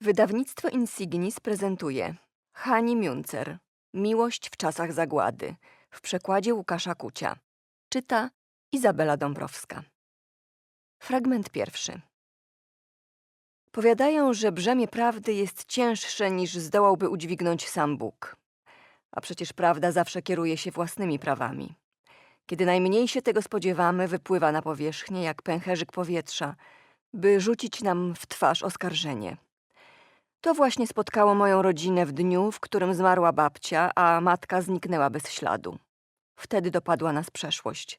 Wydawnictwo Insignis prezentuje Hani Münzer Miłość w czasach zagłady w przekładzie Łukasza Kucia. Czyta Izabela Dąbrowska. Fragment pierwszy. Powiadają, że brzemię prawdy jest cięższe niż zdołałby udźwignąć sam Bóg. A przecież prawda zawsze kieruje się własnymi prawami. Kiedy najmniej się tego spodziewamy, wypływa na powierzchnię jak pęcherzyk powietrza, by rzucić nam w twarz oskarżenie. To właśnie spotkało moją rodzinę w dniu, w którym zmarła babcia, a matka zniknęła bez śladu. Wtedy dopadła nas przeszłość,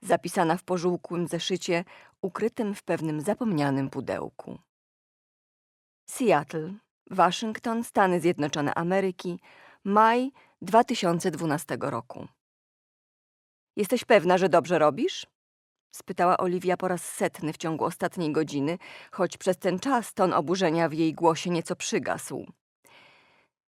zapisana w pożółkłym zeszycie, ukrytym w pewnym zapomnianym pudełku. Seattle, Waszyngton, Stany Zjednoczone Ameryki, maj 2012 roku. Jesteś pewna, że dobrze robisz? Spytała Oliwia po raz setny w ciągu ostatniej godziny, choć przez ten czas ton oburzenia w jej głosie nieco przygasł.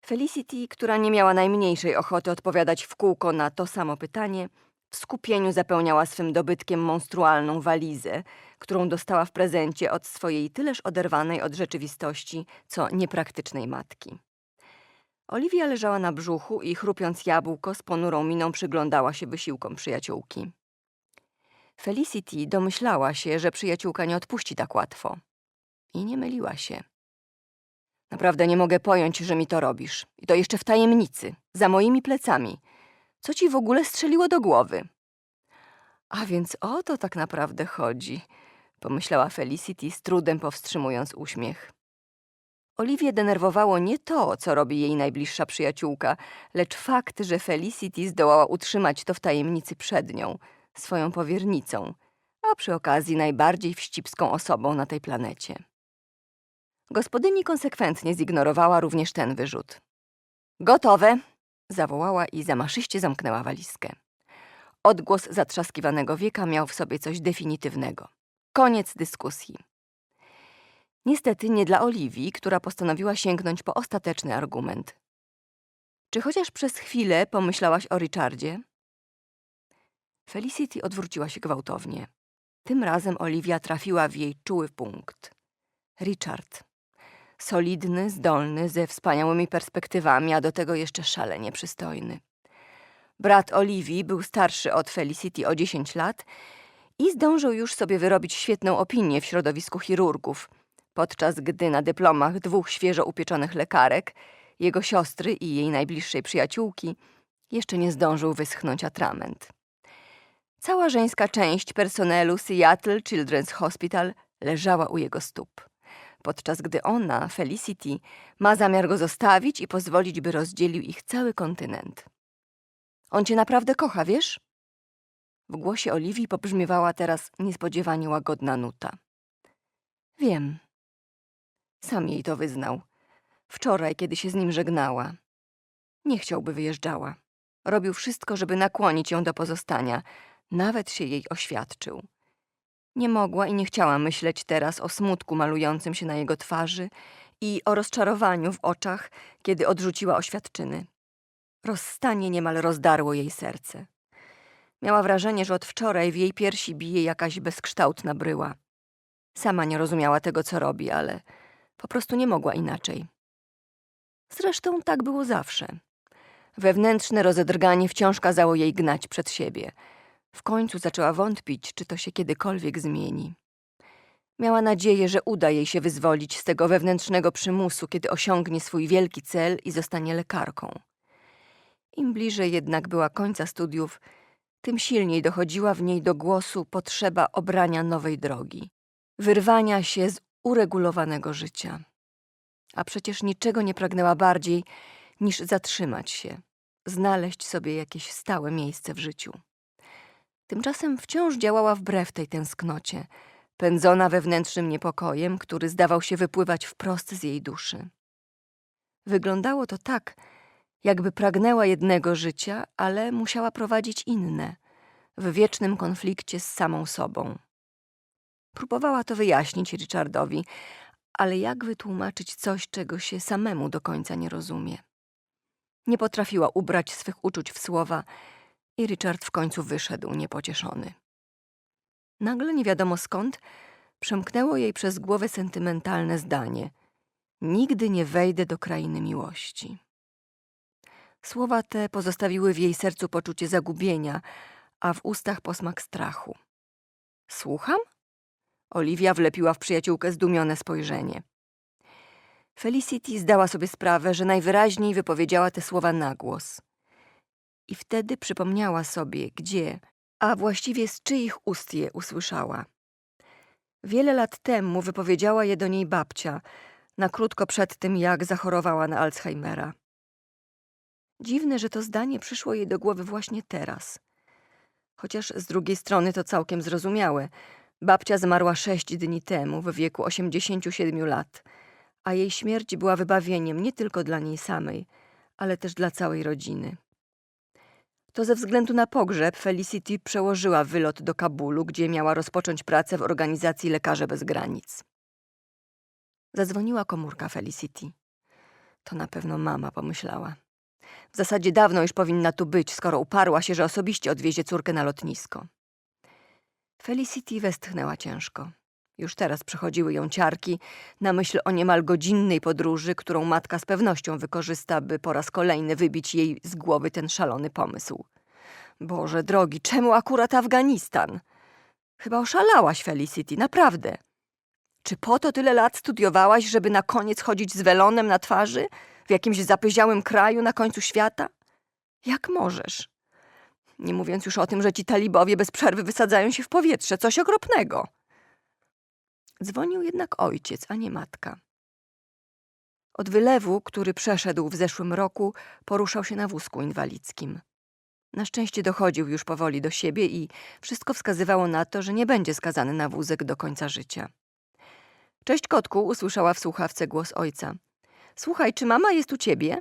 Felicity, która nie miała najmniejszej ochoty odpowiadać w kółko na to samo pytanie, w skupieniu zapełniała swym dobytkiem monstrualną walizę, którą dostała w prezencie od swojej tyleż oderwanej od rzeczywistości, co niepraktycznej matki. Oliwia leżała na brzuchu i chrupiąc jabłko z ponurą miną przyglądała się wysiłkom przyjaciółki. Felicity domyślała się, że przyjaciółka nie odpuści tak łatwo. I nie myliła się. Naprawdę nie mogę pojąć, że mi to robisz. I to jeszcze w tajemnicy, za moimi plecami. Co ci w ogóle strzeliło do głowy? A więc o to tak naprawdę chodzi, pomyślała Felicity z trudem powstrzymując uśmiech. Oliwię denerwowało nie to, co robi jej najbliższa przyjaciółka, lecz fakt, że Felicity zdołała utrzymać to w tajemnicy przed nią, swoją powiernicą, a przy okazji najbardziej wścibską osobą na tej planecie. Gospodyni konsekwentnie zignorowała również ten wyrzut. Gotowe! zawołała i zamaszyście zamknęła walizkę. Odgłos zatrzaskiwanego wieka miał w sobie coś definitywnego. Koniec dyskusji. Niestety nie dla Oliwii, która postanowiła sięgnąć po ostateczny argument. Czy chociaż przez chwilę pomyślałaś o Richardzie? Felicity odwróciła się gwałtownie. Tym razem Oliwia trafiła w jej czuły punkt. Richard. Solidny, zdolny, ze wspaniałymi perspektywami, a do tego jeszcze szalenie przystojny. Brat Oliwii był starszy od Felicity o 10 lat i zdążył już sobie wyrobić świetną opinię w środowisku chirurgów, podczas gdy na dyplomach dwóch świeżo upieczonych lekarek, jego siostry i jej najbliższej przyjaciółki, jeszcze nie zdążył wyschnąć atrament. Cała żeńska część personelu Seattle Children's Hospital leżała u jego stóp, podczas gdy ona, Felicity, ma zamiar go zostawić i pozwolić, by rozdzielił ich cały kontynent. On cię naprawdę kocha, wiesz? W głosie Oliwii pobrzmiewała teraz niespodziewanie łagodna nuta. Wiem. Sam jej to wyznał. Wczoraj, kiedy się z nim żegnała. Nie chciałby wyjeżdżała. Robił wszystko, żeby nakłonić ją do pozostania. Nawet się jej oświadczył. Nie mogła i nie chciała myśleć teraz o smutku malującym się na jego twarzy i o rozczarowaniu w oczach, kiedy odrzuciła oświadczyny. Rozstanie niemal rozdarło jej serce. Miała wrażenie, że od wczoraj w jej piersi bije jakaś bezkształtna bryła. Sama nie rozumiała tego, co robi, ale po prostu nie mogła inaczej. Zresztą tak było zawsze. Wewnętrzne rozedrganie wciąż kazało jej gnać przed siebie. W końcu zaczęła wątpić, czy to się kiedykolwiek zmieni. Miała nadzieję, że uda jej się wyzwolić z tego wewnętrznego przymusu, kiedy osiągnie swój wielki cel i zostanie lekarką. Im bliżej jednak była końca studiów, tym silniej dochodziła w niej do głosu potrzeba obrania nowej drogi, wyrwania się z uregulowanego życia. A przecież niczego nie pragnęła bardziej niż zatrzymać się, znaleźć sobie jakieś stałe miejsce w życiu. Tymczasem wciąż działała wbrew tej tęsknocie, pędzona wewnętrznym niepokojem, który zdawał się wypływać wprost z jej duszy. Wyglądało to tak, jakby pragnęła jednego życia, ale musiała prowadzić inne, w wiecznym konflikcie z samą sobą. Próbowała to wyjaśnić Richardowi, ale jak wytłumaczyć coś, czego się samemu do końca nie rozumie? Nie potrafiła ubrać swych uczuć w słowa i Richard w końcu wyszedł niepocieszony. Nagle, nie wiadomo skąd, przemknęło jej przez głowę sentymentalne zdanie. Nigdy nie wejdę do krainy miłości. Słowa te pozostawiły w jej sercu poczucie zagubienia, a w ustach posmak strachu. Słucham? Oliwia wlepiła w przyjaciółkę zdumione spojrzenie. Felicity zdała sobie sprawę, że najwyraźniej wypowiedziała te słowa na głos. I wtedy przypomniała sobie, gdzie, a właściwie z czyich ust je usłyszała. Wiele lat temu wypowiedziała je do niej babcia, na krótko przed tym, jak zachorowała na Alzheimera. Dziwne, że to zdanie przyszło jej do głowy właśnie teraz. Chociaż z drugiej strony to całkiem zrozumiałe. Babcia zmarła sześć dni temu, w wieku 87 lat, a jej śmierć była wybawieniem nie tylko dla niej samej, ale też dla całej rodziny. To ze względu na pogrzeb Felicity przełożyła wylot do Kabulu, gdzie miała rozpocząć pracę w organizacji Lekarze Bez Granic. Zadzwoniła komórka Felicity. To na pewno mama, pomyślała. W zasadzie dawno już powinna tu być, skoro uparła się, że osobiście odwiezie córkę na lotnisko. Felicity westchnęła ciężko. Już teraz przechodziły ją ciarki na myśl o niemal godzinnej podróży, którą matka z pewnością wykorzysta, by po raz kolejny wybić jej z głowy ten szalony pomysł. Boże drogi, czemu akurat Afganistan? Chyba oszalałaś, Felicity, naprawdę. Czy po to tyle lat studiowałaś, żeby na koniec chodzić z welonem na twarzy w jakimś zapyziałym kraju na końcu świata? Jak możesz? Nie mówiąc już o tym, że ci talibowie bez przerwy wysadzają się w powietrze, coś okropnego. Dzwonił jednak ojciec, a nie matka. Od wylewu, który przeszedł w zeszłym roku, poruszał się na wózku inwalidzkim. Na szczęście dochodził już powoli do siebie i wszystko wskazywało na to, że nie będzie skazany na wózek do końca życia. Cześć kotku, usłyszała w słuchawce głos ojca. Słuchaj, czy mama jest u ciebie?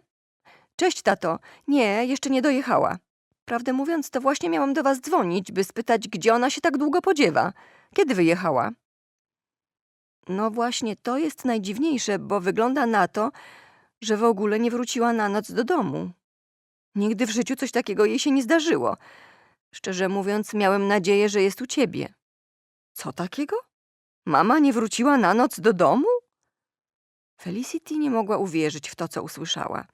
Cześć tato. Nie, jeszcze nie dojechała. Prawdę mówiąc, to właśnie miałam do was dzwonić, by spytać, gdzie ona się tak długo podziewa. Kiedy wyjechała? No właśnie, to jest najdziwniejsze, bo wygląda na to, że w ogóle nie wróciła na noc do domu. Nigdy w życiu coś takiego jej się nie zdarzyło. Szczerze mówiąc, miałem nadzieję, że jest u ciebie. Co takiego? Mama nie wróciła na noc do domu? Felicity nie mogła uwierzyć w to, co usłyszała.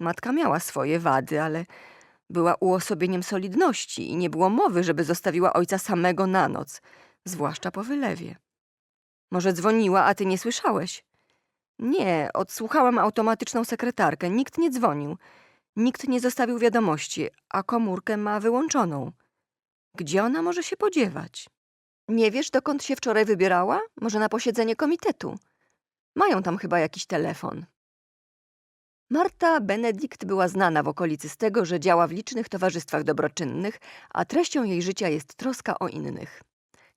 Matka miała swoje wady, ale była uosobieniem solidności i nie było mowy, żeby zostawiła ojca samego na noc, zwłaszcza po wylewie. Może dzwoniła, a ty nie słyszałeś? Nie, odsłuchałam automatyczną sekretarkę. Nikt nie dzwonił. Nikt nie zostawił wiadomości, a komórkę ma wyłączoną. Gdzie ona może się podziewać? Nie wiesz, dokąd się wczoraj wybierała? Może na posiedzenie komitetu? Mają tam chyba jakiś telefon. Marta Benedikt była znana w okolicy z tego, że działa w licznych towarzystwach dobroczynnych, a treścią jej życia jest troska o innych.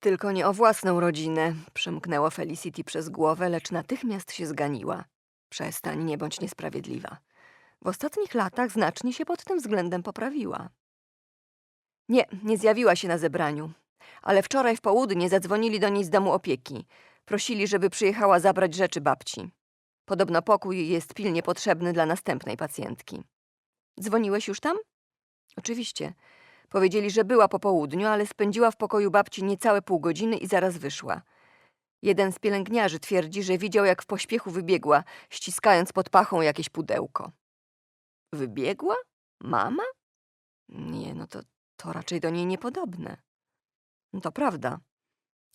Tylko nie o własną rodzinę, przemknęło Felicity przez głowę, lecz natychmiast się zganiła. Przestań, nie bądź niesprawiedliwa. W ostatnich latach znacznie się pod tym względem poprawiła. Nie, nie zjawiła się na zebraniu, ale wczoraj w południe zadzwonili do niej z domu opieki. Prosili, żeby przyjechała zabrać rzeczy babci. Podobno pokój jest pilnie potrzebny dla następnej pacjentki. Dzwoniłeś już tam? Oczywiście. Powiedzieli, że była po południu, ale spędziła w pokoju babci niecałe pół godziny i zaraz wyszła. Jeden z pielęgniarzy twierdzi, że widział, jak w pośpiechu wybiegła, ściskając pod pachą jakieś pudełko. Wybiegła? Mama? Nie, no to, to raczej do niej niepodobne. No To prawda.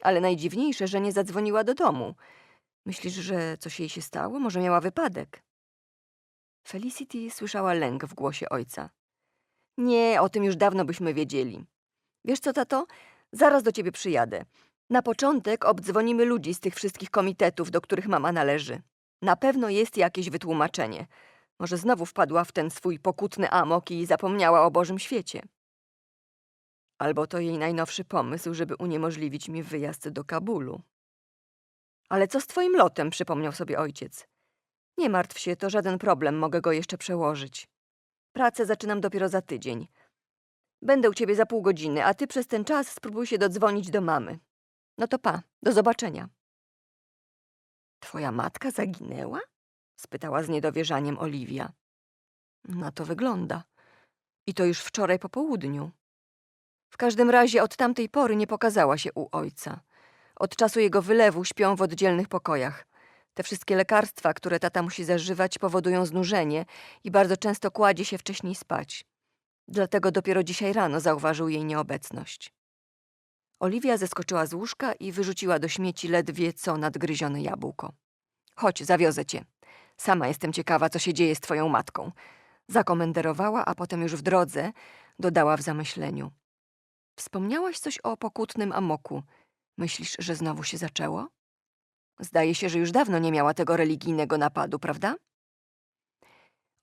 Ale najdziwniejsze, że nie zadzwoniła do domu. Myślisz, że coś jej się stało? Może miała wypadek? Felicity słyszała lęk w głosie ojca. Nie, o tym już dawno byśmy wiedzieli. Wiesz co, tato? Zaraz do ciebie przyjadę. Na początek obdzwonimy ludzi z tych wszystkich komitetów, do których mama należy. Na pewno jest jakieś wytłumaczenie. Może znowu wpadła w ten swój pokutny amok i zapomniała o Bożym świecie. Albo to jej najnowszy pomysł, żeby uniemożliwić mi wyjazd do Kabulu. Ale co z twoim lotem, przypomniał sobie ojciec. Nie martw się, to żaden problem, mogę go jeszcze przełożyć. Pracę zaczynam dopiero za tydzień. Będę u ciebie za pół godziny, a ty przez ten czas spróbuj się dodzwonić do mamy. No to pa, do zobaczenia. Twoja matka zaginęła? spytała z niedowierzaniem Oliwia. Na to wygląda. I to już wczoraj po południu. W każdym razie od tamtej pory nie pokazała się u ojca. Od czasu jego wylewu śpią w oddzielnych pokojach. Te wszystkie lekarstwa, które tata musi zażywać, powodują znużenie i bardzo często kładzie się wcześniej spać. Dlatego dopiero dzisiaj rano zauważył jej nieobecność. Oliwia zeskoczyła z łóżka i wyrzuciła do śmieci ledwie co nadgryzione jabłko. Chodź, zawiozę cię. Sama jestem ciekawa, co się dzieje z twoją matką. Zakomenderowała, a potem już w drodze dodała w zamyśleniu. Wspomniałaś coś o pokutnym amoku. Myślisz, że znowu się zaczęło? Zdaje się, że już dawno nie miała tego religijnego napadu, prawda?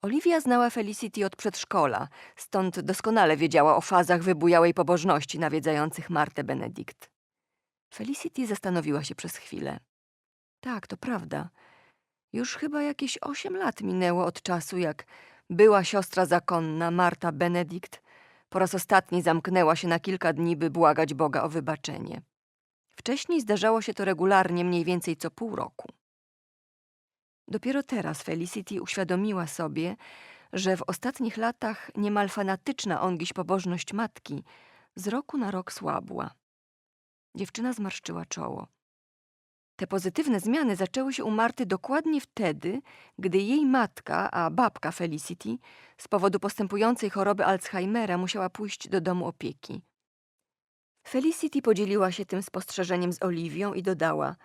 Oliwia znała Felicity od przedszkola, stąd doskonale wiedziała o fazach wybujałej pobożności nawiedzających Martę Benedikt. Felicity zastanowiła się przez chwilę. Tak, to prawda. Już chyba jakieś osiem lat minęło od czasu, jak była siostra zakonna Marta Benedikt po raz ostatni zamknęła się na kilka dni, by błagać Boga o wybaczenie. Wcześniej zdarzało się to regularnie mniej więcej co pół roku. Dopiero teraz Felicity uświadomiła sobie, że w ostatnich latach niemal fanatyczna ongiś pobożność matki z roku na rok słabła. Dziewczyna zmarszczyła czoło. Te pozytywne zmiany zaczęły się u Marty dokładnie wtedy, gdy jej matka, a babka Felicity, z powodu postępującej choroby Alzheimera musiała pójść do domu opieki. Felicity podzieliła się tym spostrzeżeniem z Oliwią i dodała: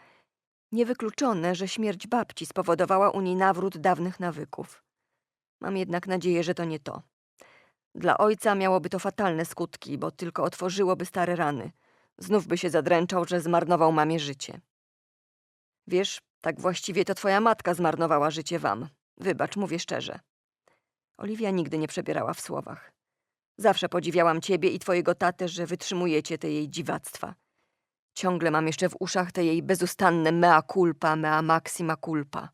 Niewykluczone, że śmierć babci spowodowała u niej nawrót dawnych nawyków. Mam jednak nadzieję, że to nie to. Dla ojca miałoby to fatalne skutki, bo tylko otworzyłoby stare rany. Znów by się zadręczał, że zmarnował mamie życie. Wiesz, tak właściwie to twoja matka zmarnowała życie wam. Wybacz, mówię szczerze. Oliwia nigdy nie przebierała w słowach. Zawsze podziwiałam ciebie i twojego tatę, że wytrzymujecie te jej dziwactwa. Ciągle mam jeszcze w uszach te jej bezustanne mea culpa, mea maxima culpa.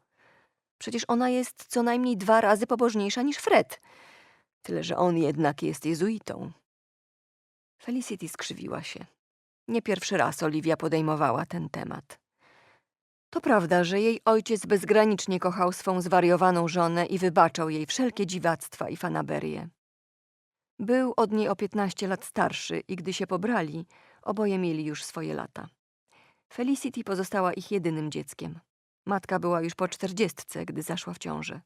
Przecież ona jest co najmniej dwa razy pobożniejsza niż Fred. Tyle, że on jednak jest jezuitą. Felicity skrzywiła się. Nie pierwszy raz Oliwia podejmowała ten temat. To prawda, że jej ojciec bezgranicznie kochał swą zwariowaną żonę i wybaczał jej wszelkie dziwactwa i fanaberie. Był od niej o 15 lat starszy i gdy się pobrali, oboje mieli już swoje lata. Felicity pozostała ich jedynym dzieckiem. Matka była już po czterdziestce, gdy zaszła w ciążę.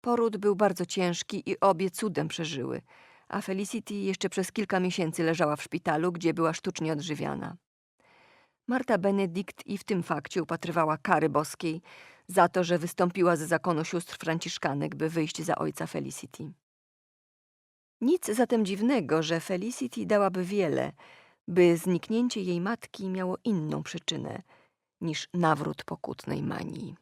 Poród był bardzo ciężki i obie cudem przeżyły, a Felicity jeszcze przez kilka miesięcy leżała w szpitalu, gdzie była sztucznie odżywiana. Marta Benedikt i w tym fakcie upatrywała kary boskiej za to, że wystąpiła ze zakonu sióstr franciszkanek, by wyjść za ojca Felicity. Nic zatem dziwnego, że Felicity dałaby wiele, by zniknięcie jej matki miało inną przyczynę niż nawrót pokutnej manii.